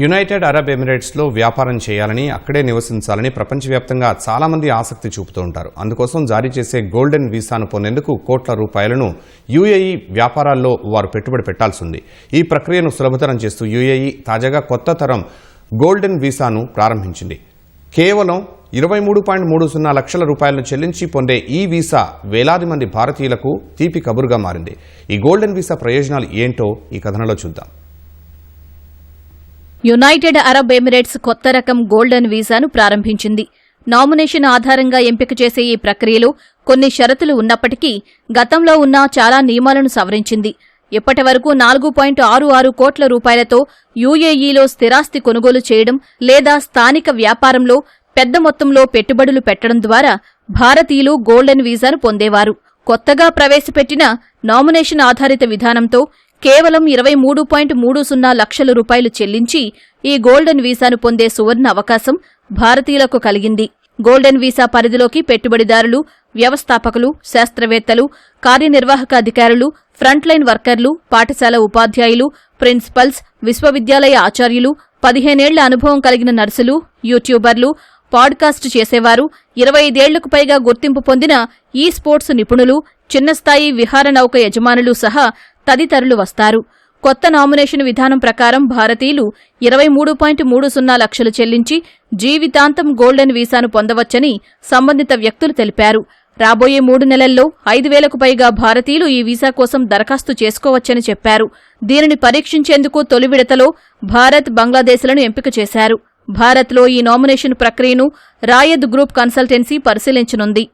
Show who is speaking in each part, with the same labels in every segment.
Speaker 1: United Arab ఎమిరేట్స్లో వ్యాపారం చేయాలని అక్కడే నివసించాలని ప్రపంచవ్యాప్తంగా చాలామంది ఆసక్తి చూపుతూ ఉంటారు. అందుకోసం జారీ చేసే గోల్డెన్ వీసాను పొందేందుకు కోట్ల రూపాయలను యూఏఈ వ్యాపారాల్లో వారు పెట్టుబడి పెట్టాల్సి ఉంది. ఈ ప్రక్రియను సులభతరం చేస్తూ యూఏఈ తాజాగా కొత్త తరం గోల్డెన్ వీసాను ప్రారంభించింది. కేవలం ఇరవై మూడు పాయింట్ మూడు సున్నా లక్షల రూపాయలను చెల్లించి పొందే ఈ వీసా వేలాది మంది భారతీయులకు తీపి కబురుగా మారింది. ఈ గోల్డెన్ వీసా ప్రయోజనాలు ఏంటో ఈ కథనంలో చూద్దాం.
Speaker 2: యునైటెడ్ అరబ్ ఎమిరేట్స్ కొత్త రకం గోల్డెన్ వీసాను ప్రారంభించింది. నామినేషన్ ఆధారంగా ఎంపిక చేసే ఈ ప్రక్రియలో కొన్ని షరతులు ఉన్నప్పటికీ గతంలో ఉన్న చాలా నియమాలను సవరించింది. ఇప్పటి వరకు నాలుగు పాయింట్ ఆరు ఆరు కోట్ల రూపాయలతో యూఏఈలో స్థిరాస్తి కొనుగోలు చేయడం లేదా స్థానిక వ్యాపారంలో పెద్ద మొత్తంలో పెట్టుబడులు పెట్టడం ద్వారా భారతీయులు గోల్డెన్ వీసాను పొందేవారు. కొత్తగా ప్రవేశపెట్టిన నామినేషన్ ఆధారిత విధానంతో కేవలం ఇరవై మూడు పాయింట్ మూడు సున్నా లక్షల రూపాయలు చెల్లించి ఈ గోల్డెన్ వీసాను పొందే సువర్ణ అవకాశం భారతీయులకు కలిగింది. గోల్డెన్ వీసా పరిధిలోకి పెట్టుబడిదారులు వ్యవస్థాపకులు శాస్త్రవేత్తలు కార్యనిర్వాహక అధికారులు ఫ్రంట్లైన్ వర్కర్లు పాఠశాల ఉపాధ్యాయులు ప్రిన్సిపల్స్ విశ్వవిద్యాలయ ఆచార్యులు పదిహేనేళ్ళ అనుభవం కలిగిన నర్సులు యూట్యూబర్లు పాడ్కాస్ట్ చేసేవారు ఇరవై ఐదేళ్ళకు పైగా గుర్తింపు పొందిన ఈ స్పోర్ట్స్ నిపుణులు చిన్నస్థాయి విహార నౌక యజమానులు సహా తదితరులు వస్తారు. కొత్త నామినేషన్ విధానం ప్రకారం భారతీయులు ఇరవై మూడు పాయింట్ మూడు సున్నా లక్షలు చెల్లించి జీవితాంతం గోల్డెన్ వీసాను పొందవచ్చని సంబంధిత వ్యక్తులు తెలిపారు. రాబోయే మూడు నెలల్లో ఐదు వేలకు పైగా భారతీయులు ఈ వీసా కోసం దరఖాస్తు చేసుకోవచ్చని చెప్పారు. దీనిని పరీక్షించేందుకు తొలి విడతలో భారత్ బంగ్లాదేశ్లను ఎంపిక చేశారు. భారత్లో ఈ నామినేషన్ ప్రక్రియను రాయద్ గ్రూప్ కన్సల్టెన్సీ పరిశీలించనుంది.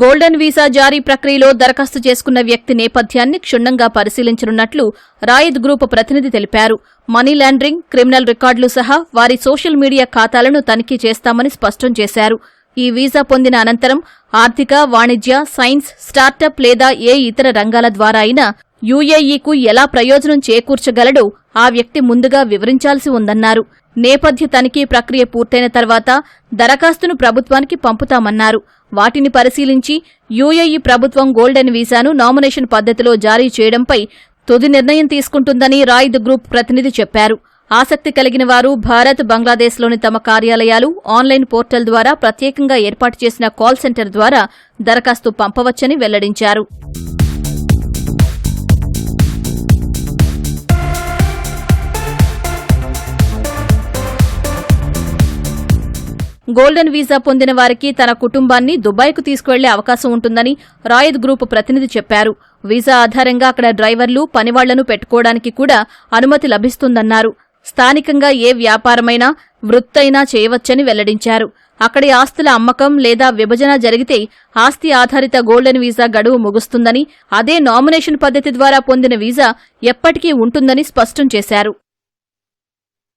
Speaker 2: గోల్డెన్ వీసా జారీ ప్రక్రియలో దరఖాస్తు చేసుకున్న వ్యక్తి నేపథ్యాన్ని క్షుణ్ణంగా పరిశీలించనున్నట్లు రాయద్ గ్రూప్ ప్రతినిధి తెలిపారు. మనీ లాండరింగ్ క్రిమినల్ రికార్డులు సహా వారి సోషల్ మీడియా ఖాతాలను తనిఖీ చేస్తామని స్పష్టం చేశారు. ఈ వీసా పొందిన అనంతరం ఆర్థిక వాణిజ్య సైన్స్ స్టార్టప్ లేదా ఏ ఇతర రంగాల ద్వారా అయినా యూఏఈకు ఎలా ప్రయోజనం చేకూర్చగలడో ఆ వ్యక్తి ముందుగా వివరించాల్సి ఉందన్నారు. నేపథ్య తనిఖీ ప్రక్రియ పూర్తయిన తర్వాత దరఖాస్తును ప్రభుత్వానికి పంపుతామన్నారు. వాటిని పరిశీలించి యూఏఈ ప్రభుత్వం గోల్డెన్ వీసాను నామినేషన్ పద్ధతిలో జారీ చేయడంపై తుది నిర్ణయం తీసుకుంటుందని రాయిద్ గ్రూప్ ప్రతినిధి చెప్పారు. ఆసక్తి కలిగిన వారు భారత్ బంగ్లాదేశ్లోని తమ కార్యాలయాలు ఆన్లైన్ పోర్టల్ ద్వారా ప్రత్యేకంగా ఏర్పాటు చేసిన కాల్ సెంటర్ ద్వారా దరఖాస్తు పంపవచ్చని వెల్లడించారు. గోల్డెన్ వీసా పొందిన వారికి తన కుటుంబాన్ని దుబాయ్కు తీసుకువెళ్ళే అవకాశం ఉంటుందని రాయద్ గ్రూప్ ప్రతినిధి చెప్పారు. వీసా ఆధారంగా అక్కడ డ్రైవర్లు పనివాళ్ళను పెట్టుకోవడానికి కూడా అనుమతి లభిస్తుందన్నారు. స్థానికంగా ఏ వ్యాపారమైనా వృత్తైనా చేయవచ్చని వెల్లడించారు. అక్కడి ఆస్తుల అమ్మకం లేదా విభజన జరిగితే ఆస్తి ఆధారిత గోల్డెన్ వీసా గడువు ముగుస్తుందని అదే నామినేషన్ పద్ధతి ద్వారా పొందిన వీసా ఎప్పటికీ ఉంటుందని స్పష్టం చేశారు.